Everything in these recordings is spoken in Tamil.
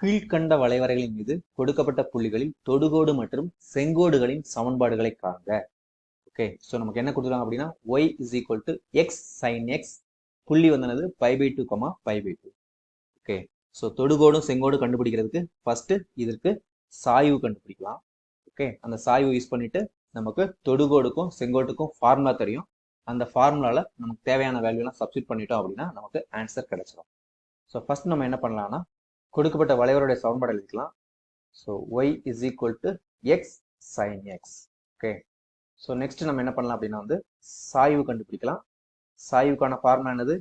கீழ்கண்ட வளைவரைகளின் மீது கொடுக்கப்பட்ட புள்ளிகளில் தொடுகோடு மற்றும் செங்கோடுகளின் சமன்பாடுகளை காண்க. ஓகே ஸோ நமக்கு என்ன கொடுத்துருக்காங்க அப்படின்னா y is equal to x sine x புள்ளி வந்தனது pi by two comma pi by two okay so தொடுகோடும் செங்கோடும் கண்டுபிடிக்கிறதுக்கு ஃபர்ஸ்ட் இதற்கு சாய்வு கண்டுபிடிக்கலாம். ஓகே அந்த சாய்வு யூஸ் பண்ணிட்டு நமக்கு தொடுகோடுக்கும் செங்கோட்டுக்கும் ஃபார்முலா தெரியும். அந்த ஃபார்முலாவில் நமக்கு தேவையான வேல்யூலாம் சப்ஸ்டியூட் பண்ணிட்டோம் அப்படின்னா நமக்கு ஆன்சர் கிடைச்சிடும் ஸோ ஃபர்ஸ்ட் நம்ம என்ன பண்ணலாம்னா கொடுக்கப்பட்ட வளைவருடைய சமன்பாடு எழுதிக்கலாம் so y is equal to x sine x okay so next நம்ம என்ன பண்ணலாம் அப்படின்னா வந்து சாய்வு கண்டுபிடிக்கலாம். சாய்வுக்கான ஃபார்முலா என்னது?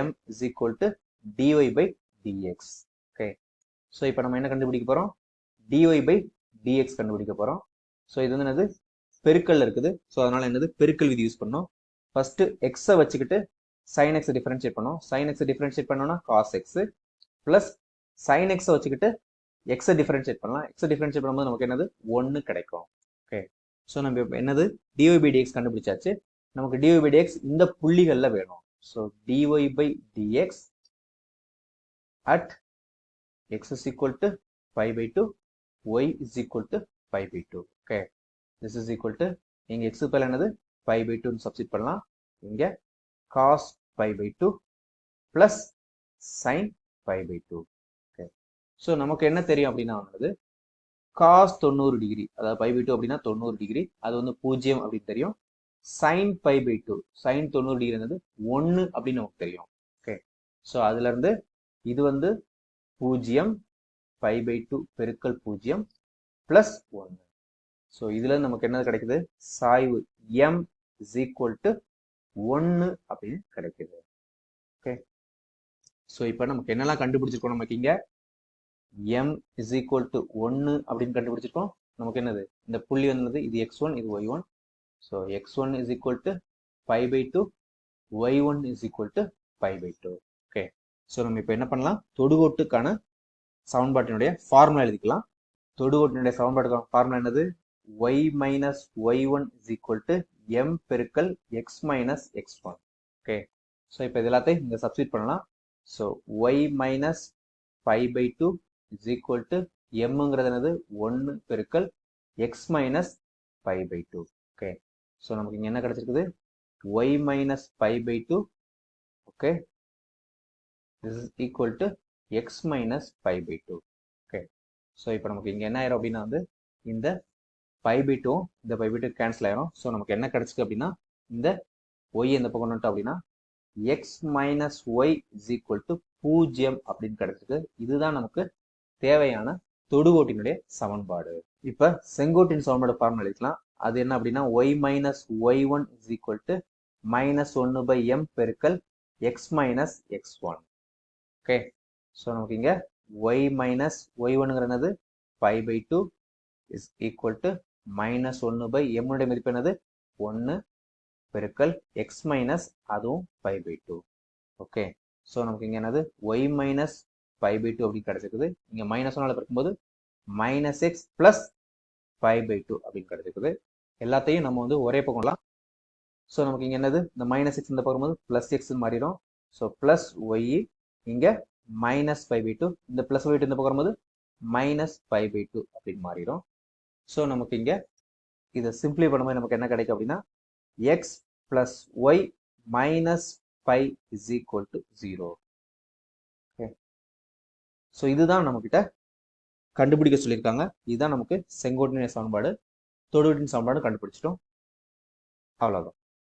M is equal to dy by dx okay so இப்போ நம்ம என்ன கண்டுபிடிக்க போகிறோம் டிஒய் பை டிஎக்ஸ் கண்டுபிடிக்க போகிறோம் ஸோ இது வந்து என்னது? பெருக்கல் இருக்குது. ஸோ அதனால் என்னது? பெருக்கல் விதி யூஸ் பண்ணோம். ஃபஸ்ட்டு எக்ஸை வச்சுக்கிட்டு சைன் எக்ஸ் டிஃபரன்ஷியேட் பண்ணோம். சைன் எக்ஸ் டிஃபரன்ஷியேட் பண்ணோம்னா காஸ் எக்ஸ் ப்ளஸ் சைன் எக்ஸை வச்சுக்கிட்டு எக்ஸை டிஃபரன்ஷியேட் பண்ணலாம். எக்ஸை டிஃபரன்ஷியேட் பண்ணும்போது நமக்கு என்னது? ஒன்று கிடைக்கும். ஓகே ஸோ நம்ம இப்போ என்னது? டிஒய் கண்டுபிடிச்சாச்சு. நமக்கு டிஒய் இந்த புள்ளிகளில் வேணும். So dy by dx at x is equal to five by two y is equal to five by two okay this is equal to இங்கே எக்ஸு பேர் என்னது? ஃபைவ் பை டூன்னு சப்ஸ்டிட் பண்ணலாம். இங்கே cos five by two plus sine five by two so நமக்கு என்ன தெரியும் அப்படின்னா வந்து காஸ் தொண்ணூறு டிகிரி அதாவது பை பை டூ அப்படின்னா தொண்ணூறு டிகிரி அது வந்து பூஜ்ஜியம் அப்படின்னு தெரியும். Sine pi by two sine தொண்ணூறு டிகிரி வந்து ஒன்று அப்படின்னு நமக்கு தெரியும். ஓகே ஸோ அதுலேருந்து இது வந்து பூஜ்ஜியம் பை பை டூ பெருக்கல் பூஜ்ஜியம் ப்ளஸ் ஒன்று ஸோ இதுலேருந்து நமக்கு என்ன கிடைக்குது? சாய்வு எம் இஸ் ஈக்குவல் டு ஒன்று அப்படின்னு கிடைக்குது. ஓகே ஸோ இப்போ நமக்கு என்னெல்லாம் கண்டுபிடிச்சிருக்கோம் நமக்கு இங்கே? எம் இஸ் ஈக்குவல் டு ஒன்று அப்படின்னு கண்டுபிடிச்சிருக்கோம் நமக்கு என்னது? இந்த புள்ளி வந்தது இது எக்ஸ் ஒன் இது y one so x one is equal to five by two y one is equal to five by two okay so நம்ம இப்போ என்ன பண்ணலாம்? தொடுகோட்டுக்கான சமன்பாட்டினுடைய ஃபார்முலா எழுதிக்கலாம். தொடுகோட்டினுடைய சமன்பாட்டுக்கான ஃபார்முலா என்னது? Y minus y one is equal to m பெருக்கல் x minus x one okay so இப்போ இது எல்லாத்தையும் இங்கே சப்ஸ்டியூட் பண்ணலாம். So y minus five by two is equal to எம்ங்கிறது என்னது? ஒன்று பெருக்கல் x minus pi by two okay so நமக்கு இங்கே என்ன கிடச்சிருக்குது? Y minus pi by two okay this is equal to x minus 5 by 2 okay so இப்போ நமக்கு இங்கே என்ன ஆயிரும் அப்படின்னா வந்து இந்த பை பை டூ இந்த பை பை டூ கேன்சல் ஆயிரும். ஸோ நமக்கு என்ன கிடச்சிருக்கு அப்படின்னா இந்த ஒய் இந்த பக்கம் வந்துட்டோம் அப்படின்னா x minus y is equal to பூஜ்ஜியம் அப்படின்னு கிடச்சிருக்கு. இதுதான் நமக்கு தேவையான தொடுகோட்டினுடைய சமன்பாடு. இப்போ செங்கோட்டின் சமன்பாடு ஃபார்முலா எழுதிக்கலாம். அது என்ன அப்படின்னா y minus y one is equal to minus ஒன்று பை எம் பெருக்கல் x minus x one okay so நமக்கு இங்கே ஒய் மைனஸ் ஒய் ஒன்னுங்கிறது five by two is equal to minus ஒன்று பை எம்னுடைய மதிப்பு என்னது? ஒன்று பெருக்கல் எக்ஸ் மைனஸ் அதுவும் five by two okay so நமக்கு இங்கே என்னது? Y minus five by two அப்படின்னு கிடச்சிருக்குது. இங்கே மைனஸ் ஒன்னால் பிறக்கும்போது minus x plus five by two அப்படின்னு கிடச்சிருக்குது. எல்லாத்தையும் நம்ம வந்து ஒரே பக்கம்லாம் ஸோ நமக்கு இங்கே என்னது? இந்த மைனஸ் எக்ஸ் இந்த பக்கம் போது ப்ளஸ் எக்ஸ் மாறிடும். ஸோ ப்ளஸ் ஒய் இங்கே மைனஸ் ஃபைவ் பை டூ இந்த ப்ளஸ் ஒய் இந்த பக்கம் போது மைனஸ் ஃபைவ் பை டூ அப்படின்னு மாறிடும். ஸோ நமக்கு இங்கே இதை சிம்பிளை பண்ணும்போது நமக்கு என்ன கிடைக்கும் அப்படின்னா x plus y minus five is equal to zero so இதுதான் நம்மக்கிட்ட கண்டுபிடிக்க சொல்லியிருக்காங்க. இதுதான் நமக்கு செங்கோட்டின சமன்பாடு தொடுவின் சமன்பாடு கண்டுபிடிச்சிட்டோம். அவ்வளோதான்